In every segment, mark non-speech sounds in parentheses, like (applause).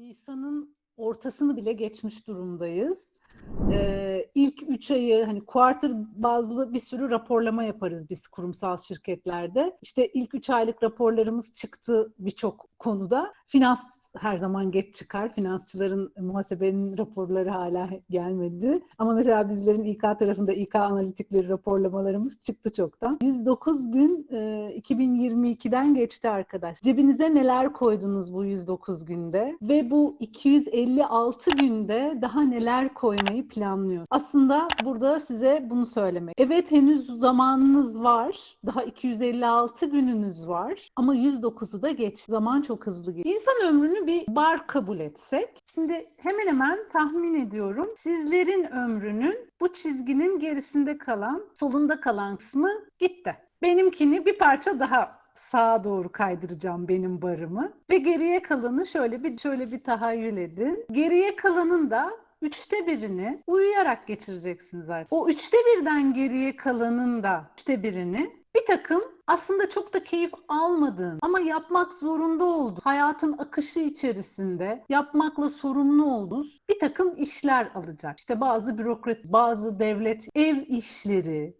Nisan'ın ortasını bile geçmiş durumdayız. Ee, ilk 3 ayı hani quarter bazlı bir sürü raporlama yaparız biz kurumsal şirketlerde. İşte ilk 3 aylık raporlarımız çıktı birçok konuda. Finans her zaman geç çıkar. Finansçıların muhasebenin raporları hala gelmedi. Ama mesela bizlerin İK tarafında İK analitikleri raporlamalarımız çıktı çoktan. 109 gün e, 2022'den geçti arkadaş. Cebinize neler koydunuz bu 109 günde? Ve bu 256 günde daha neler koymayı planlıyorsunuz? Aslında burada size bunu söylemek. Evet henüz zamanınız var. Daha 256 gününüz var. Ama 109'u da geç. Zaman çok hızlı geçiyor. İnsan ömrünü bir bar kabul etsek. Şimdi hemen hemen tahmin ediyorum. Sizlerin ömrünün bu çizginin gerisinde kalan, solunda kalan kısmı gitti. Benimkini bir parça daha sağa doğru kaydıracağım benim barımı ve geriye kalanı şöyle bir şöyle bir tahayyül edin. Geriye kalanın da üçte birini uyuyarak geçireceksiniz artık. O üçte birden geriye kalanın da üçte birini bir takım aslında çok da keyif almadığın ama yapmak zorunda olduğun, hayatın akışı içerisinde yapmakla sorumlu olduğunuz bir takım işler alacak. İşte bazı bürokrat, bazı devlet ev işleri,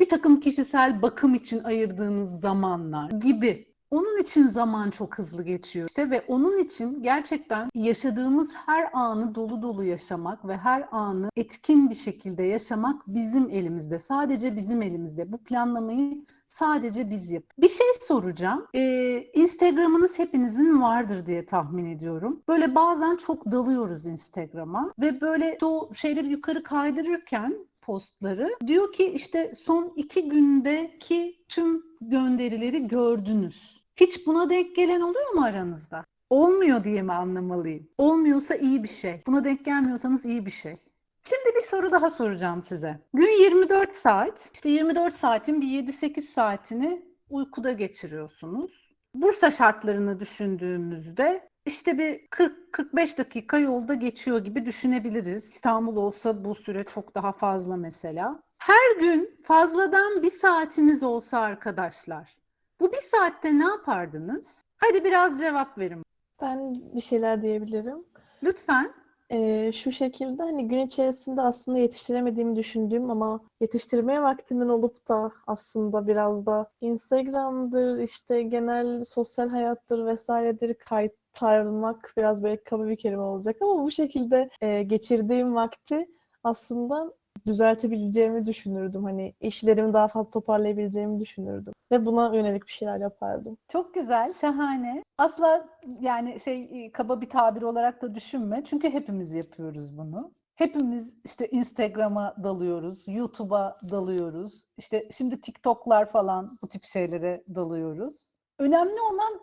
bir takım kişisel bakım için ayırdığınız zamanlar gibi onun için zaman çok hızlı geçiyor işte ve onun için gerçekten yaşadığımız her anı dolu dolu yaşamak ve her anı etkin bir şekilde yaşamak bizim elimizde. Sadece bizim elimizde. Bu planlamayı sadece biz yap. Bir şey soracağım. Ee, Instagram'ınız hepinizin vardır diye tahmin ediyorum. Böyle bazen çok dalıyoruz Instagram'a ve böyle o şeyleri yukarı kaydırırken postları diyor ki işte son iki gündeki tüm gönderileri gördünüz. Hiç buna denk gelen oluyor mu aranızda? Olmuyor diye mi anlamalıyım? Olmuyorsa iyi bir şey. Buna denk gelmiyorsanız iyi bir şey. Şimdi bir soru daha soracağım size. Gün 24 saat. İşte 24 saatin bir 7-8 saatini uykuda geçiriyorsunuz. Bursa şartlarını düşündüğümüzde işte bir 40-45 dakika yolda geçiyor gibi düşünebiliriz. İstanbul olsa bu süre çok daha fazla mesela. Her gün fazladan bir saatiniz olsa arkadaşlar, bu bir saatte ne yapardınız? Hadi biraz cevap verin. Ben bir şeyler diyebilirim. Lütfen. Ee, şu şekilde hani gün içerisinde aslında yetiştiremediğimi düşündüğüm ama yetiştirmeye vaktimin olup da aslında biraz da Instagram'dır işte genel sosyal hayattır vesairedir kaytarmak biraz böyle kaba bir kelime olacak ama bu şekilde e, geçirdiğim vakti aslında düzeltebileceğimi düşünürdüm. Hani işlerimi daha fazla toparlayabileceğimi düşünürdüm. Ve buna yönelik bir şeyler yapardım. Çok güzel, şahane. Asla yani şey kaba bir tabir olarak da düşünme. Çünkü hepimiz yapıyoruz bunu. Hepimiz işte Instagram'a dalıyoruz, YouTube'a dalıyoruz. İşte şimdi TikTok'lar falan bu tip şeylere dalıyoruz. Önemli olan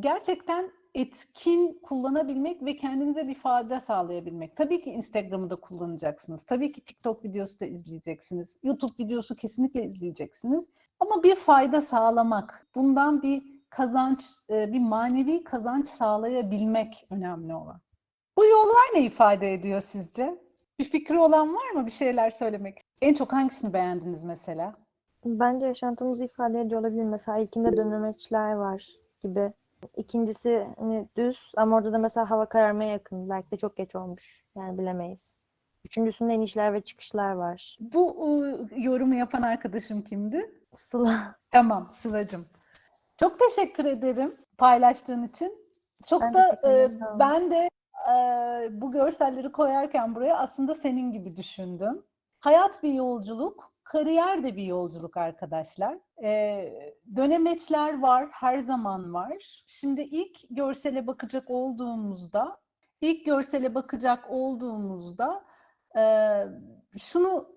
gerçekten etkin kullanabilmek ve kendinize bir fayda sağlayabilmek. Tabii ki Instagram'ı da kullanacaksınız. Tabii ki TikTok videosu da izleyeceksiniz. YouTube videosu kesinlikle izleyeceksiniz. Ama bir fayda sağlamak, bundan bir kazanç, bir manevi kazanç sağlayabilmek önemli olan. Bu yollar ne ifade ediyor sizce? Bir fikri olan var mı? Bir şeyler söylemek. En çok hangisini beğendiniz mesela? Bence yaşantımızı ifade ediyor olabilir. Mesela ilkinde dönemeçler var gibi. İkincisi hani düz ama orada da mesela hava kararmaya yakın. Belki de çok geç olmuş. Yani bilemeyiz. Üçüncüsünde inişler ve çıkışlar var. Bu yorumu yapan arkadaşım kimdi? Sıla. (laughs) Tamam Sıla'cığım. Çok teşekkür ederim paylaştığın için. Çok Ben da e, ben de e, bu görselleri koyarken buraya aslında senin gibi düşündüm. Hayat bir yolculuk, kariyer de bir yolculuk arkadaşlar. E, dönemeçler var, her zaman var. Şimdi ilk görsele bakacak olduğumuzda, ilk görsele bakacak olduğumuzda e, şunu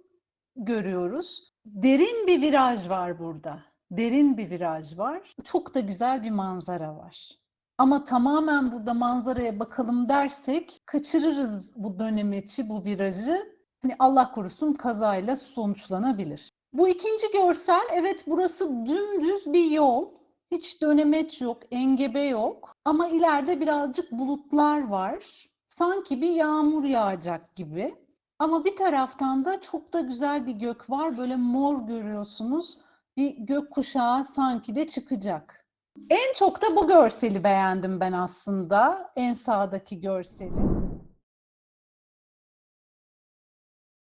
görüyoruz. Derin bir viraj var burada. Derin bir viraj var. Çok da güzel bir manzara var. Ama tamamen burada manzaraya bakalım dersek kaçırırız bu dönemeçi, bu virajı. Hani Allah korusun kazayla sonuçlanabilir. Bu ikinci görsel, evet burası dümdüz bir yol. Hiç dönemeç yok, engebe yok. Ama ileride birazcık bulutlar var. Sanki bir yağmur yağacak gibi. Ama bir taraftan da çok da güzel bir gök var. Böyle mor görüyorsunuz. Bir gök kuşağı sanki de çıkacak. En çok da bu görseli beğendim ben aslında. En sağdaki görseli.